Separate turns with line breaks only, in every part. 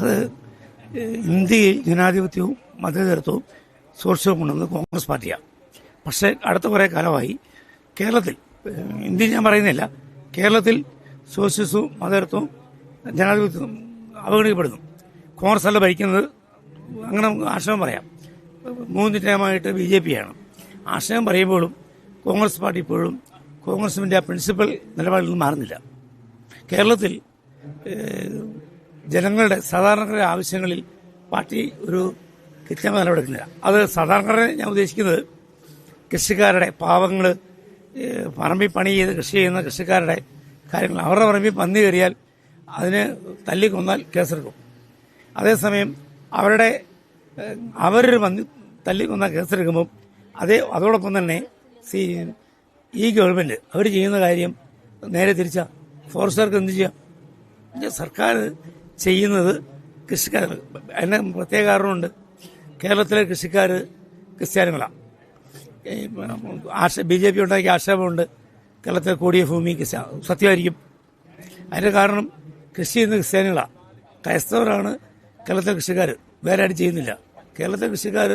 അത് ഇന്ത്യയിൽ ജനാധിപത്യവും മതേതരത്വവും സോഷ്യലും കൊണ്ടുവന്നത് കോൺഗ്രസ് പാർട്ടിയാണ്. പക്ഷേ അടുത്ത കുറേ കാലമായി കേരളത്തിൽ ഇന്ത്യ ഞാൻ പറയുന്നില്ല കേരളത്തിൽ സോഷ്യലിസവും മതേതരത്വവും ജനാധിപത്യവും അവഗണിക്കപ്പെടുന്നു. കോൺഗ്രസ് അല്ല ഭരിക്കുന്നത് അങ്ങനെ ആശയം പറയാം. മൂന്ന് ടൈമായിട്ട് ബി ജെ പിയാണ്. ആശയം പറയുമ്പോഴും കോൺഗ്രസ് പാർട്ടി ഇപ്പോഴും കോൺഗ്രസിന്റെ ആ പ്രിൻസിപ്പൽ നിലപാടിൽ നിന്ന് മാറുന്നില്ല. കേരളത്തിൽ ജനങ്ങളുടെ സാധാരണക്കാരുടെ ആവശ്യങ്ങളിൽ പാർട്ടി ഒരു കൃത്യമായ നിലപെടുക്കുന്നില്ല അത് സാധാരണക്കാരെ ഞാൻ ഉദ്ദേശിക്കുന്നത് കൃഷിക്കാരുടെ പാവങ്ങൾ പറമ്പിൽ പണി ചെയ്ത് കൃഷി ചെയ്യുന്ന കൃഷിക്കാരുടെ കാര്യങ്ങൾ. അവരുടെ പറമ്പിൽ പന്നി കയറിയാൽ അതിന് തല്ലിക്കൊന്നാൽ കേസെടുക്കും. അതേസമയം അവരുടെ അവരൊരു പന്നി തല്ലിക്കൊന്ന കേസെടുക്കുമ്പം അതേ അതോടൊപ്പം തന്നെ സി ഈ ഗവൺമെന്റ് അവർ ചെയ്യുന്ന കാര്യം നേരെ തിരിച്ച ഫോറസ്റ്റുകാർക്ക് എന്ത് ചെയ്യാം? സർക്കാർ ചെയ്യുന്നത് കൃഷിക്കാർ. അതിന് പ്രത്യേക കാരണമുണ്ട്. കേരളത്തിലെ കൃഷിക്കാർ ക്രിസ്ത്യാനികളാണ് ആശ ബി ജെ പി ഉണ്ടാക്കിയ ആക്ഷേപമുണ്ട് കേരളത്തിൽ കൂടിയ ഭൂമി സത്യമായിരിക്കും. അതിന്റെ കാരണം കൃഷി ചെയ്യുന്ന ക്രിസ്ത്യാനികളാണ് ക്രൈസ്തവരാണ് കേരളത്തിലെ കൃഷിക്കാർ. വേറെ ആരും ചെയ്യുന്നില്ല. കേരളത്തിലെ കൃഷിക്കാർ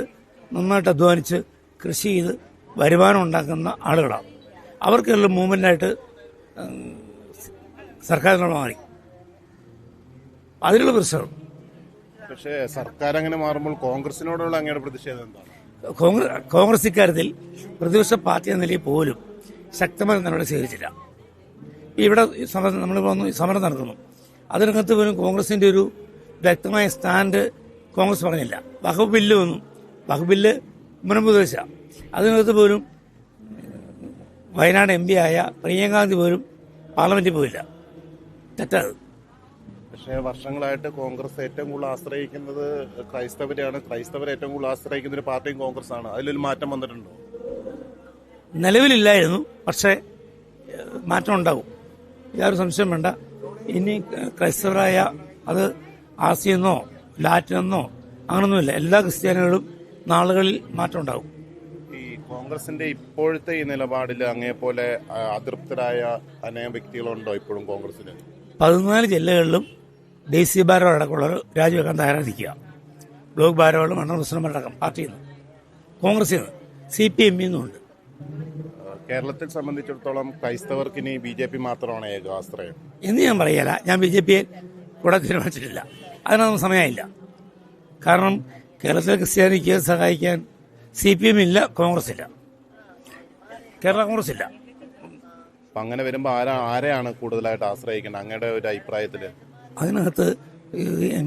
നന്നായിട്ട് അധ്വാനിച്ച് കൃഷി ചെയ്ത് വരുമാനം ഉണ്ടാക്കുന്ന ആളുകളാണ് അവർക്കുള്ള മൂവ്മെന്റായിട്ട് സർക്കാരിനോട് മാറി. അതിലുള്ള പ്രശ്നം.
പക്ഷേ സർക്കാർ അങ്ങനെ മാറുമ്പോൾ കോൺഗ്രസിനോടുള്ള അങ്ങയുടെ പ്രതിഷേധം എന്താണ്?
കോൺഗ്രസ് കോൺഗ്രസ് ഇക്കാര്യത്തിൽ പ്രതിപക്ഷ പാർട്ടി എന്ന നിലയിൽ പോലും ശക്തമായ നടപടി സ്വീകരിച്ചില്ല. ഇവിടെ നമ്മൾ സമരം നടക്കുന്നു. അതിനകത്ത് പോലും കോൺഗ്രസിന്റെ ഒരു വ്യക്തമായ സ്റ്റാൻഡ് കോൺഗ്രസ് പറഞ്ഞില്ല. വഹബ് ബില്ല് വന്നു. വഹബ് ബില്ല് മുനമ്പുദേശ അതിനകത്ത് പോലും വയനാട് എം പി ആയ പ്രിയങ്കാന്തി പോലും പാർലമെന്റിൽ പോയില്ല. തെറ്റത്
പക്ഷേ വർഷങ്ങളായിട്ട് കോൺഗ്രസ് ഏറ്റവും കൂടുതൽ ആശ്രയിക്കുന്നത് ക്രൈസ്തവരെയാണ്. ക്രൈസ്തവരെ ഏറ്റവും കൂടുതൽ ആശ്രയിക്കുന്ന ഒരു പാർട്ടിയും കോൺഗ്രസ് ആണ് അതിലൊരു മാറ്റം വന്നിട്ടുണ്ടോ?
നിലവിലില്ലായിരുന്നു. പക്ഷേ മാറ്റം ഉണ്ടാവും യാതൊരു സംശയം വേണ്ട. ഇനി ക്രൈസ്തവരായ അത് ആസിയെന്നോ ലാറ്റിനെന്നോ അങ്ങനൊന്നുമില്ല. എല്ലാ ക്രിസ്ത്യാനികളും നാളുകളിൽ മാറ്റം ഉണ്ടാവും
ഈ കോൺഗ്രസിന്റെ ഇപ്പോഴത്തെ ഈ നിലപാടിൽ അങ്ങേപോലെ അതൃപ്തരായ അനേകം വ്യക്തികളുണ്ടോ ഇപ്പോഴും കോൺഗ്രസിന്
പതിനാല് ജില്ലകളിലും ദേശീയ ഭാരം അടക്കമുള്ളവർ രാജിവെക്കാൻ തയ്യാറായിരിക്കുക ബ്ലോക്ക് ഭാരവാളും മണ്ഡല അടക്കം പാർട്ടിയിൽ നിന്ന് കോൺഗ്രസിൽ നിന്ന് സി പി എമ്മിൽ നിന്നുണ്ട്
കേരളത്തിൽ കേരളത്തെ സംബന്ധിച്ചിടത്തോളം ക്രൈസ്തവർക്ക് ഇനി ബി ജെ പി മാത്രമാണ് ഏകാശ്രയം
എന്ന് ഞാൻ പറയല ഞാൻ ബി ജെ പിയെ കൂടെ തീരുമാനിച്ചിട്ടില്ല. അതിനൊന്നും സമയമില്ല. കാരണം കേരളത്തിലെ ക്രിസ്ത്യാനിക്ക് സഹായിക്കാൻ സി പി എം ഇല്ല കോൺഗ്രസ് ഇല്ല. കേരള കോൺഗ്രസ് ഇല്ല.
അങ്ങനെ വരുമ്പോൾ ആരാ ആരെയാണ് കൂടുതലായിട്ട് ആശ്രയിക്കുന്നത് അങ്ങയുടെ ഒരു അഭിപ്രായത്തിൽ?
അതിനകത്ത്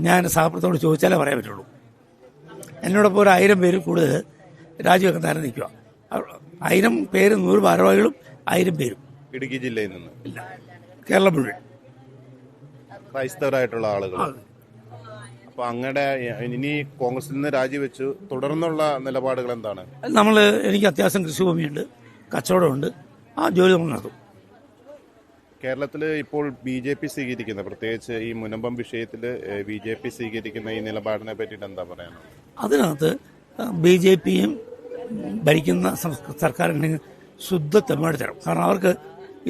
ഞാൻ സഹപ്രത്തോട് ചോദിച്ചാലേ പറയാൻ പറ്റുള്ളൂ. എന്നോടൊപ്പം ഒരു ആയിരം പേര് കൂടുതൽ രാജിവെക്കാൻ തരം നിൽക്കുക. ആയിരം പേര് നൂറ് ഭാരവാഹികളും ആയിരം പേരും.
ഇടുക്കി ജില്ലയിൽ നിന്ന്?
ഇല്ല. കേരളം മുഴുവൻ.
ക്രൈസ്തവരായിട്ടുള്ള ആളുകൾ അപ്പൊ അങ്ങനെ ഇനി കോൺഗ്രസിൽ നിന്ന് രാജിവെച്ചു. തുടർന്നുള്ള നിലപാടുകൾ എന്താണ്?
നമ്മൾ എനിക്ക് അത്യാവശ്യം കൃഷിഭൂമിയുണ്ട് കച്ചവടമുണ്ട്. ആ ജോലി നമ്മൾ നടത്തും.
കേരളത്തിൽ ഇപ്പോൾ ബി ജെ പി സ്വീകരിക്കുന്ന പ്രത്യേകിച്ച് ഈ മുനമ്പം വിഷയത്തിൽ ബി ജെ പി സ്വീകരിക്കുന്ന ഈ നിലപാടിനെ പറ്റിയിട്ട് എന്താ പറയുന്നത്
അതിനകത്ത് ബി ജെ പിയും ഭരിക്കുന്ന സർക്കാരിന് ശുദ്ധ തെമ്മാടി തരും. കാരണം അവർക്ക്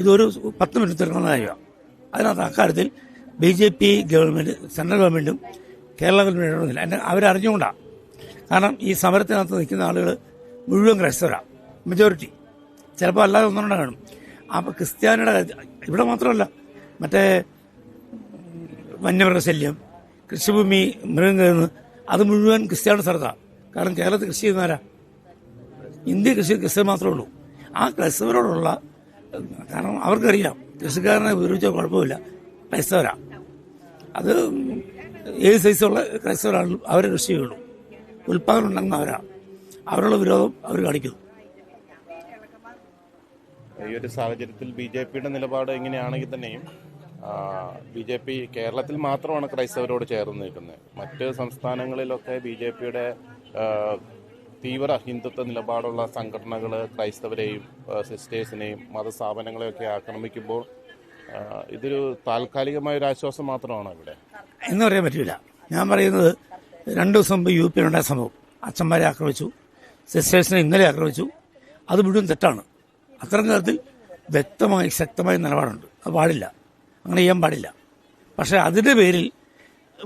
ഇതൊരു പത്ത് മിനിറ്റ് തീർക്കുന്ന കാര്യമാണ്. അതിനകത്ത് അക്കാര്യത്തിൽ B J P government central ഗവൺമെന്റും കേരള ഗവൺമെന്റും എന്നെ അവരറിഞ്ഞുകൊണ്ടാണ് കാരണം ഈ സമരത്തിനകത്ത് നിൽക്കുന്ന ആളുകൾ മുഴുവൻ ക്രൈസ്തവരാണ് മെജോറിറ്റി ചിലപ്പോൾ അല്ലാതെ ഒന്നുകൊണ്ടാണ് കാണും. അപ്പോൾ ക്രിസ്ത്യാനിയുടെ ഇവിടെ മാത്രമല്ല മറ്റേ വന്യമൃഗശല്യം കൃഷിഭൂമി മൃഗം കയറുന്നു അത് മുഴുവൻ ക്രിസ്ത്യാനി സ്ഥലത്താണ് കാരണം കേരളത്തിൽ കൃഷി ചെയ്യുന്നവരാ ഇന്ത്യ കൃഷി ക്രിസ്ത്യൻ മാത്രമേ ഉള്ളൂ. ആ ക്രൈസ്തവരോടുള്ള കാരണം അവർക്കറിയാം കൃഷിക്കാരനെ ഉപയോഗിച്ചാൽ കുഴപ്പമില്ല ക്രൈസ്തവരാ. അത് ഏത് സൈസുള്ള ക്രൈസ്തവരാണെങ്കിലും അവരെ കൃഷി ചെയ്യുള്ളൂ. ഉൽപ്പാദനം ഉണ്ടാകുന്ന അവരാ. അവരുള്ള വിരോധം അവർ കാണിക്കുന്നു.
ഈ ഒരു സാഹചര്യത്തിൽ ബി ജെ പിയുടെ നിലപാട് എങ്ങനെയാണെങ്കിൽ തന്നെയും ബി ജെ പി കേരളത്തിൽ മാത്രമാണ് ക്രൈസ്തവരോട് ചേർന്ന് നിൽക്കുന്നത്. മറ്റ് സംസ്ഥാനങ്ങളിലൊക്കെ ബി ജെ പിയുടെ തീവ്ര ഹിന്ദുത്വ നിലപാടുള്ള സംഘടനകൾ ക്രൈസ്തവരെയും സിസ്റ്റേഴ്സിനെയും മതസ്ഥാപനങ്ങളെയൊക്കെ ആക്രമിക്കുമ്പോൾ ഇതൊരു താൽക്കാലികമായ ഒരു ആശ്വാസം മാത്രമാണ് ഇവിടെ
എന്ന് പറയാൻ പറ്റില്ല ഞാൻ പറയുന്നത് രണ്ടു ദിവസം മുമ്പ് യു പിയിലുണ്ടായ സംഭവം. അച്ഛന്മാരെ ആക്രമിച്ചു സിസ്റ്റേഴ്സിനെ ഇന്നലെ ആക്രമിച്ചു. അത് മുഴുവൻ തെറ്റാണ്. അത്തരം തരത്തിൽ വ്യക്തമായി ശക്തമായ നിലപാടുണ്ട്. അത് പാടില്ല. അങ്ങനെ ചെയ്യാൻ പാടില്ല. പക്ഷേ അതിന്റെ പേരിൽ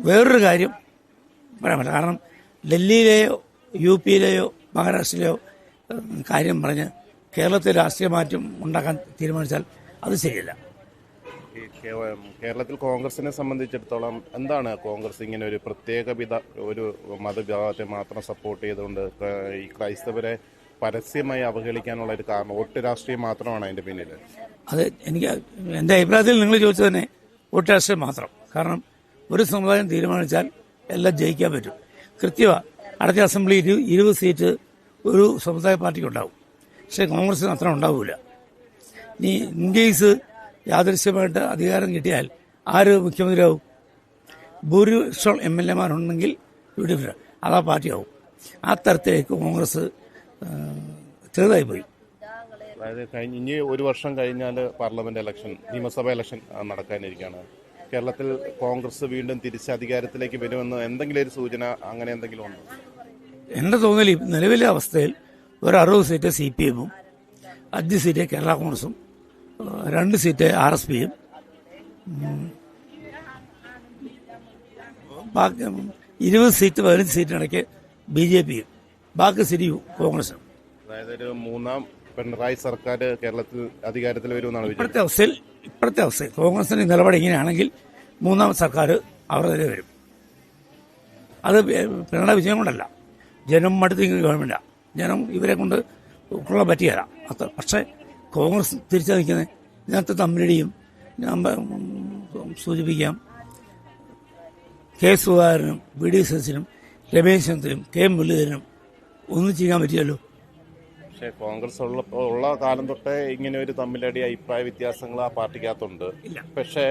വേറൊരു കാര്യം പറയാൻ പറ്റില്ല. കാരണം ഡൽഹിയിലെയോ യു പിയിലെയോ മഹാരാഷ്ട്രയിലെയോ കാര്യം പറഞ്ഞ് കേരളത്തിൽ രാഷ്ട്രീയ മാറ്റം ഉണ്ടാക്കാൻ തീരുമാനിച്ചാൽ അത് ശരിയല്ല.
കേരളത്തിൽ കോൺഗ്രസിനെ സംബന്ധിച്ചിടത്തോളം എന്താണ് കോൺഗ്രസ് ഇങ്ങനെ ഒരു പ്രത്യേക ഒരു മതവിഭാഗത്തെ മാത്രം സപ്പോർട്ട് ചെയ്തുകൊണ്ട് ഈ ക്രൈസ്തവരെ പരസ്യമായി അവഹേളിക്കാനുള്ള ഒരു കാരണം വോട്ട് രാഷ്ട്രീയം മാത്രമാണ് അതിന്റെ പിന്നിൽ
അത് എനിക്ക് എന്റെ അഭിപ്രായത്തിൽ നിങ്ങൾ ചോദിച്ചത് തന്നെ വോട്ട് രാഷ്ട്രീയം മാത്രം. കാരണം ഒരു സമുദായം തീരുമാനിച്ചാൽ എല്ലാം ജയിക്കാൻ പറ്റും. കൃത്യമാണ് അടുത്ത അസംബ്ലി ഇരു ഇരുപത് സീറ്റ് ഒരു സമുദായ പാർട്ടിക്ക് ഉണ്ടാവും പക്ഷേ കോൺഗ്രസിന് അത്ര ഉണ്ടാവില്ല ഇനി ഇൻ കേസ് യാദൃശ്യമായിട്ട് അധികാരം കിട്ടിയാൽ ആര് മുഖ്യമന്ത്രിയാവും? ഭൂരിപക്ഷം എം എൽ എമാരുണ്ടെങ്കിൽ യു ഡി എഫ് അതാ പാർട്ടിയാവും. ആ തരത്തിലേക്ക് കോൺഗ്രസ് ചെറുതായി പോയി.
അതായത് കഴിഞ്ഞ ഇനി ഒരു വർഷം കഴിഞ്ഞാൽ പാർലമെന്റ് ഇലക്ഷൻ നിയമസഭാ ഇലക്ഷൻ നടക്കാനിരിക്കുകയാണ്. കേരളത്തിൽ കോൺഗ്രസ് വീണ്ടും തിരിച്ച് അധികാരത്തിലേക്ക് വരുമെന്ന് എന്തെങ്കിലും ഒരു സൂചന അങ്ങനെ എന്തെങ്കിലും ഉണ്ടോ?
എന്റെ തോന്നൽ നിലവിലെ അവസ്ഥയിൽ ഒരു അറുപത് സീറ്റ് സി പി എമ്മും അഞ്ച് സീറ്റ് കേരള കോൺഗ്രസും രണ്ട് സീറ്റ് ആർ എസ് പിയും ഇരുപത് സീറ്റ് പതിനഞ്ച് സീറ്റിനിടയ്ക്ക് ബി ജെ പിയും. ബാക്കി സ്ഥിതി കോൺഗ്രസ്.
അതായത് ഒരു മൂന്നാം പിണറായി സർക്കാർ കേരളത്തിൽ അധികാരത്തിൽ വരുമെന്നാണ്
ഇപ്പോഴത്തെ അവസ്ഥയിൽ ഇപ്പോഴത്തെ അവസ്ഥയിൽ കോൺഗ്രസിന്റെ നിലപാട് ഇങ്ങനെയാണെങ്കിൽ മൂന്നാം സർക്കാർ അവർ തന്നെ വരും. അത് പിണറായി വിജയം കൊണ്ടല്ല. ജനം മടുത്തിരിക്കുന്ന ഗവൺമെന്റാണ് ജനം ഇവരെ കൊണ്ട് ഉൾക്കൊള്ളാൻ പറ്റിയല്ല അത്ര. പക്ഷേ കോൺഗ്രസ് തിരിച്ചു നിൽക്കുന്നത് ഇതിനകത്ത് തമ്മിലടിയും ഞാൻ സൂചിപ്പിക്കാം. കെ സുധാകരനും വി ഡി സെസിനും രമേശ് ചന്ദ്രനും കെ മുരളീധരനും ഒന്നും ചെയ്യാൻ പറ്റിയല്ലോ
പക്ഷേ കോൺഗ്രസ് ഉള്ള ഉള്ള കാലം തൊട്ടേ ഇങ്ങനെ ഒരു തമ്മിലടി അഭിപ്രായ വ്യത്യാസങ്ങൾ ആ പാർട്ടിക്കകത്തുണ്ട്. പക്ഷേ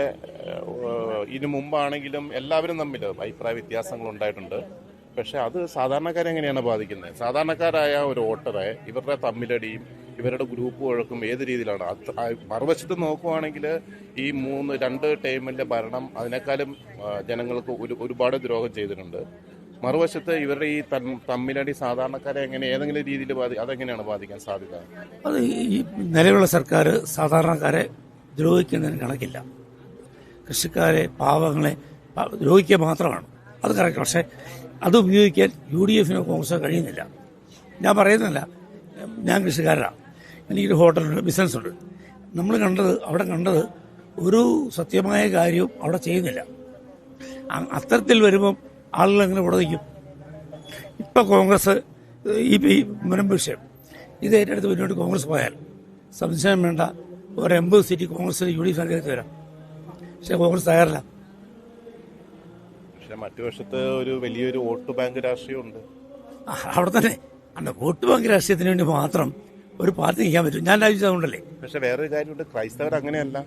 ഇതിനു മുമ്പാണെങ്കിലും എല്ലാവരും തമ്മിൽ അഭിപ്രായ വ്യത്യാസങ്ങൾ ഉണ്ടായിട്ടുണ്ട്. പക്ഷെ അത് സാധാരണക്കാരെ എങ്ങനെയാണ് ബാധിക്കുന്നത്? സാധാരണക്കാരായ ഒരു വോട്ടറെ ഇവരുടെ തമ്മിലടിയും ഇവരുടെ ഗ്രൂപ്പ് വഴക്കും ഏത് രീതിയിലാണ്? മറുവശത്ത് നോക്കുവാണെങ്കിൽ ഈ മൂന്ന് രണ്ട് ടൈമിലെ ഭരണം അതിനേക്കാളും ജനങ്ങൾക്ക് ഒരു ഒരുപാട് ദ്രോഹം ചെയ്തിട്ടുണ്ട്. മറുവശത്ത് ഇവരുടെ ഈ തമ്മിലടി സാധാരണക്കാരെ എങ്ങനെ ഏതെങ്കിലും രീതിയിൽ അതെങ്ങനെയാണ് ബാധിക്കാൻ സാധ്യത?
അത് ഈ നിലവിലുള്ള സർക്കാർ സാധാരണക്കാരെ ദ്രോഹിക്കുന്നതിന് കണക്കില്ല. കൃഷിക്കാരെ പാവങ്ങളെ ദ്രോഹിക്കുക മാത്രമാണ്. അത് കറക്റ്റ്. പക്ഷേ അത് ഉപയോഗിക്കാൻ യു ഡി എഫിനോ കോൺഗ്രസോ കഴിയുന്നില്ല. ഞാൻ പറയുന്നില്ല ഞാൻ കൃഷിക്കാരനാണ് എനിക്കൊരു ഹോട്ടലുണ്ട് ബിസിനസ്സുണ്ട്. നമ്മൾ കണ്ടത് അവിടെ കണ്ടത് ഒരു സത്യമായ കാര്യവും അവിടെ ചെയ്യുന്നില്ല. അത്തരത്തിൽ വരുമ്പം ആളുകൾ എങ്ങനെ ഇവിടെ നിൽക്കും ഇപ്പം കോൺഗ്രസ് ഈ പി മുനമ്പ് വിഷയം. ഇത് ഏറ്റെടുത്ത് മുന്നോട്ട് കോൺഗ്രസ് പോയാൽ സംശയം വേണ്ട. ഒരു എൺപത് seat Congress U D F അധികാരത്തിൽ വരാം. പക്ഷെ കോൺഗ്രസ് തയ്യാറില്ല.
പക്ഷെ മറ്റു വശത്ത് ഒരു വലിയൊരു വോട്ട് ബാങ്ക് രാഷ്ട്രീയമുണ്ട്.
അവിടെ തന്നെ. അല്ല വോട്ട് ബാങ്ക് രാഷ്ട്രീയത്തിന് വേണ്ടി മാത്രം ഒരു പാർട്ടി നിൽക്കാൻ പറ്റും. ഞാൻ രാജിച്ചതുകൊണ്ടല്ലേ
പക്ഷെ വേറൊരു കാര്യമുണ്ട്. ക്രൈസ്തവർ അങ്ങനെയല്ല.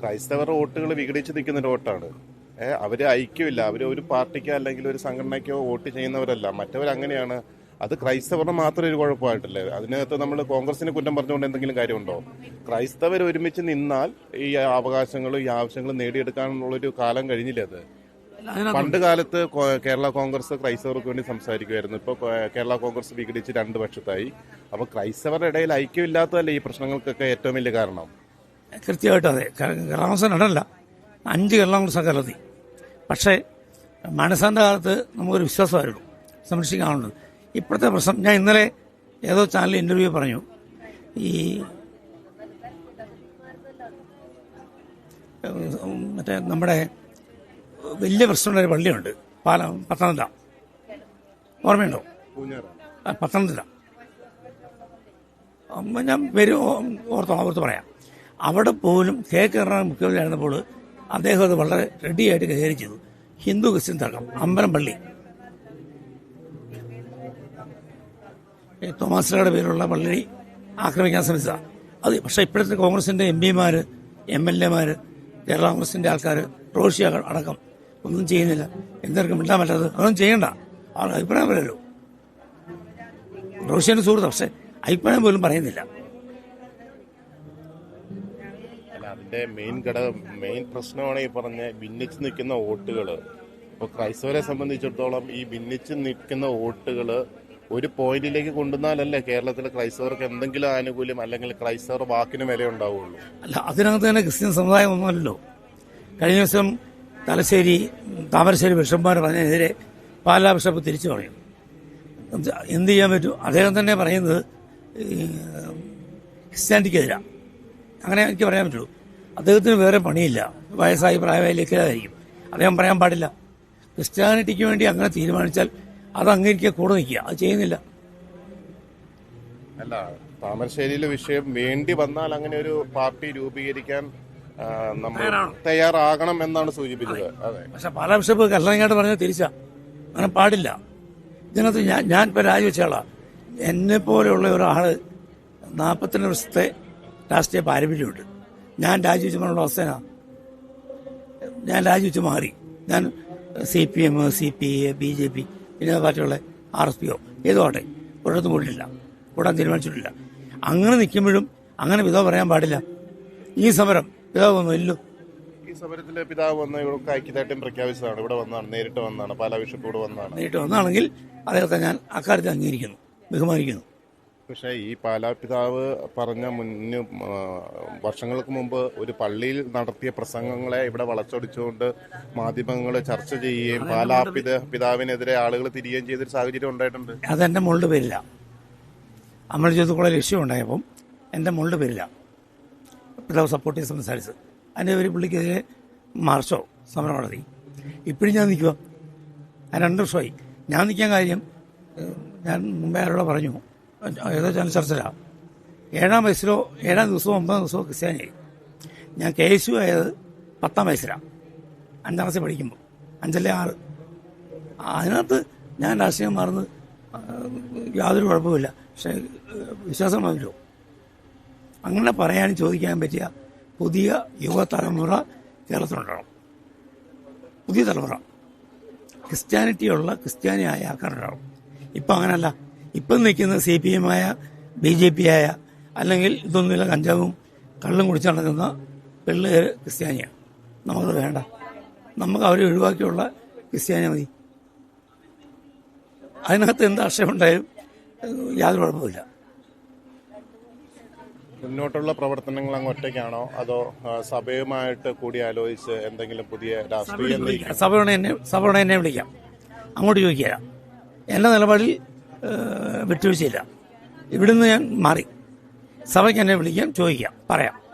ക്രൈസ്തവർ വോട്ടുകൾ വിഘടിച്ച് നിൽക്കുന്ന ഒരു വോട്ടാണ്. അവർ ഐക്യമില്ല. അവർ ഒരു പാർട്ടിക്കോ അല്ലെങ്കിൽ ഒരു സംഘടനയ്ക്കോ വോട്ട് ചെയ്യുന്നവരല്ല. മറ്റവർ അങ്ങനെയാണ് അത് ക്രൈസ്തവർ മാത്രം ഒരു കുഴപ്പമായിട്ടില്ലേ? അതിനകത്ത് നമ്മൾ കോൺഗ്രസിനെ കുറ്റം പറഞ്ഞുകൊണ്ട് എന്തെങ്കിലും കാര്യമുണ്ടോ? ക്രൈസ്തവർ ഒരുമിച്ച് നിന്നാൽ ഈ അവകാശങ്ങളും ഈ ആവശ്യങ്ങളും നേടിയെടുക്കാനുള്ളൊരു കാലം കഴിഞ്ഞില്ലേ അത്? പണ്ട് കാലത്ത് കേരള കോൺഗ്രസ് ക്രൈസ്തവർക്ക് വേണ്ടി സംസാരിക്കുമായിരുന്നു ഇപ്പൊ കേരള കോൺഗ്രസ് വിഘടിച്ച് രണ്ട് പക്ഷത്തായി അപ്പൊ ക്രൈസ്തവരുടെ ഇടയിൽ ഐക്യമില്ലാത്തതല്ലേ ഈ പ്രശ്നങ്ങൾക്കൊക്കെ ഏറ്റവും വലിയ കാരണം?
കൃത്യമായിട്ട് അതെ. കേരള കോൺഗ്രസ് അഞ്ച് കേരള കോൺഗ്രസ് കേരളത്തിൽ. പക്ഷേ മനസ്സാന്റെ കാലത്ത് നമുക്കൊരു വിശ്വാസമായിരുന്നു സംരക്ഷിക്കാനുള്ളത്. ഇപ്പോഴത്തെ പ്രശ്നം ഞാൻ ഇന്നലെ ഏതോ ചാനലിൽ ഇന്റർവ്യൂ പറഞ്ഞു. ഈ മറ്റേ നമ്മുടെ വലിയ പ്രശ്നമുള്ള ഒരു പള്ളിയുണ്ട്. പാല പത്തനംതിട്ട. ഓർമ്മയുണ്ടോ? പത്തനംതിട്ട. ഞാൻ ഓ- ഓർത്തോ ഓർത്ത് പറയാം. അവിടെ പോലും കെ കരുണാകരൻ മുഖ്യമന്ത്രി ആയിരുന്നപ്പോൾ അദ്ദേഹം അത് വളരെ റെഡിയായിട്ട് കൈകാര്യം ചെയ്തു. ഹിന്ദു ക്രിസ്ത്യൻ തർക്കം അമ്പലം പള്ളി ഈ തോമാസിലയുടെ പേരുള്ള പള്ളി ആക്രമിക്കാൻ ശ്രമിച്ചതാ. അത് പക്ഷേ ഇപ്പോഴത്തെ കോൺഗ്രസിന്റെ എം പിമാര് എം എൽ എമാർ കേരള കോൺഗ്രസിന്റെ ആൾക്കാർ റോഷി അടക്കം ഒന്നും ചെയ്യുന്നില്ല. എന്തൊക്കെ മിണ്ടാൻ പറ്റാത്തത് അതൊന്നും ചെയ്യണ്ട. ആൾ അഭിപ്രായം പറയല്ലോ. റോഷിയുടെ സുഹൃത്ത് പക്ഷേ അഭിപ്രായം പോലും പറയുന്നില്ല.
അല്ല മെയിൻ ഘടകം മെയിൻ പ്രശ്നമാണ് ഈ പറഞ്ഞ ഭിന്നിച്ച് നിൽക്കുന്ന വോട്ടുകൾ ഇപ്പൊ ക്രൈസ്തവരെ സംബന്ധിച്ചിടത്തോളം ഈ ഭിന്നിച്ച് നിൽക്കുന്ന വോട്ടുകൾ ഒരു പോയിന്റിലേക്ക് കൊണ്ടുവന്നാലല്ലേ കേരളത്തിലെ ക്രൈസ്തവർക്ക് എന്തെങ്കിലും ആനുകൂല്യം അല്ലെങ്കിൽ ക്രൈസ്തവർ വാക്കിന് വില ഉണ്ടാവുള്ളൂ?
അല്ല അതിനകത്ത് തന്നെ ക്രിസ്ത്യൻ സമുദായം ഒന്നുമല്ലോ കഴിഞ്ഞ ദിവസം തലശ്ശേരി താമരശ്ശേരി ബിഷപ്പ്മാർ പറഞ്ഞതിനെതിരെ പാലാ ബിഷപ്പ് തിരിച്ചു പറയും. എന്ത് ചെയ്യാൻ പറ്റും? അദ്ദേഹം തന്നെ പറയുന്നത് ക്രിസ്ത്യാനിറ്റിക്കെതിരാ അങ്ങനെ എനിക്ക് പറയാൻ പറ്റുള്ളൂ. അദ്ദേഹത്തിന് വേറെ പണിയില്ല. വയസ്സായി പ്രായമായിരിക്കും അദ്ദേഹം പറയാൻ പാടില്ല. ക്രിസ്ത്യാനിറ്റിക്ക് വേണ്ടി അങ്ങനെ തീരുമാനിച്ചാൽ അത് അംഗീകരിക്കുക കൂടെ നിൽക്കുക. അത് ചെയ്യുന്നില്ല.
അല്ല താമരശ്ശേരിയിലെ വിഷയം വേണ്ടി വന്നാൽ അങ്ങനെ ഒരു പാർട്ടി രൂപീകരിക്കാൻ നമ്മൾ തയ്യാറാകണം എന്നാണ് സൂചിപ്പിച്ചത്.
പക്ഷെ പാലാ ബിഷപ്പ് കല്ലറങ്ങാട്ട് പറഞ്ഞത് തിരിച്ചാ. അങ്ങനെ പാടില്ല. ഇതിനകത്ത് ഞാൻ ഞാൻ ഇപ്പൊ രാജിവെച്ചാളാ എന്നെ പോലെയുള്ള ഒരാൾ നാൽപ്പത്തിരണ്ട് വർഷത്തെ രാഷ്ട്രീയ പാരമ്പര്യമുണ്ട്. ഞാൻ രാജിവെച്ചുള്ള അവസ്ഥനാ. ഞാൻ രാജിവെച്ച് മാറി. ഞാൻ C P M C P I B J P വിനോദ പാർട്ടികളെ ആർ എസ് പിയോ ഏതോ ആട്ടെ ഒരിടത്തും പോയിട്ടില്ല. കൂടാൻ തീരുമാനിച്ചിട്ടില്ല. അങ്ങനെ നിൽക്കുമ്പോഴും അങ്ങനെ വിധവ പറയാൻ പാടില്ല. ഈ സമരം വിധവ ഇല്ലല്ലോ
ഈ സമരത്തിലെ പിതാവ് വന്ന് ഇവിടെ ഐക്യദാർഢ്യം പ്രഖ്യാപിച്ചതാണ്. ഇവിടെ വന്നതാണ് നേരിട്ട് വന്നതാണ് പാലാ ബിഷപ്പ് ഇവിടെ വന്നതാണ്.
നേരിട്ട് വന്നാണെങ്കിൽ അദ്ദേഹത്തെ ഞാൻ അക്കാര്യത്തിൽ അംഗീകരിക്കുന്നു ബഹുമാനിക്കുന്നു.
പക്ഷേ ഈ പാലാപിതാവ് പറഞ്ഞ മുന്ന് വർഷങ്ങൾക്ക് മുമ്പ് ഒരു പള്ളിയിൽ നടത്തിയ പ്രസംഗങ്ങളെ ഇവിടെ വളച്ചൊടിച്ചുകൊണ്ട് മാധ്യമങ്ങൾ ചർച്ച ചെയ്യുകയും പാലാ പിത പിതാവിനെതിരെ ആളുകൾ തിരികുകയും ചെയ്തൊരു സാഹചര്യം ഉണ്ടായിട്ടുണ്ട്.
അതെന്റെ മുകളുടെ പേരില്ല. നമ്മൾ ജ്യോതിക്കുള്ള ലക്ഷ്യം ഉണ്ടായപ്പം എന്റെ മുകളുടെ പേരില്ല. പിതാവ് സപ്പോർട്ട് ചെയ്ത് സംസാരിച്ചത്. അതിന്റെ ഒരു പുള്ളിക്കെതിരെ മാർച്ചോ സമരം നടത്തി. ഇപ്പോഴും ഞാൻ നിൽക്കുക ആ രണ്ട് വർഷമായി. ഞാൻ നിൽക്കാൻ കാര്യം ഞാൻ മുമ്പേ ആരോട് പറഞ്ഞു. ഏതോ ചാനൽ ചർച്ചയിലാണ് ഏഴാം വയസ്സിലോ ഏഴാം ദിവസമോ ഒമ്പതാം ദിവസമോ ക്രിസ്ത്യാനിയായി ഞാൻ കെ എസ് യു ആയത് പത്താം വയസ്സിലാണ് അഞ്ചാം ക്ലാസ്സിൽ പഠിക്കുമ്പോൾ അഞ്ചല്ലേ ആറ്? അതിനകത്ത് ഞാൻ രാഷ്ട്രീയം മാറുന്നത് യാതൊരു കുഴപ്പമില്ല പക്ഷേ വിശ്വാസം വന്നല്ലോ അങ്ങനെ പറയാനും ചോദിക്കാൻ പറ്റിയ പുതിയ യുവതലമുറ കേരളത്തിലുണ്ടാവും പുതിയ തലമുറ. ക്രിസ്ത്യാനിറ്റിയുള്ള ക്രിസ്ത്യാനിയായ ആൾക്കാരുണ്ടാവും. ഇപ്പം അങ്ങനല്ല. ഇപ്പം നിൽക്കുന്ന സി പി എം ആയ ബി ജെ പി ആയ അല്ലെങ്കിൽ ഇതൊന്നുമില്ല കഞ്ചാവും കള്ളും കുടിച്ച് നടക്കുന്ന പിള്ളേർ ക്രിസ്ത്യാനിയാണ്. നമുക്കത് വേണ്ട. നമുക്ക് അവരെ ഒഴിവാക്കിയുള്ള ക്രിസ്ത്യാനി മതി. അതിനകത്ത് എന്ത് ആശയമുണ്ടായാലും യാതൊരു കുഴപ്പമില്ല
മുന്നോട്ടുള്ള പ്രവർത്തനങ്ങൾ അങ്ങ് ഒറ്റയ്ക്കാണോ? അതോ സഭയുമായിട്ട് കൂടി ആലോചിച്ച് എന്തെങ്കിലും പുതിയ രാഷ്ട്രീയ
സഭയോടെ എന്നെ സഭയോടെ എന്നെ വിളിക്കാം. അങ്ങോട്ട് ചോദിക്കുക. എന്റെ നിലപാടിൽ വിട്ടുവീഴ്ചയില്ല. ഇവിടുന്ന് ഞാൻ മാറി. സഭയ്ക്ക് എന്നെ വിളിക്കാം ചോദിക്കാം പറയാം.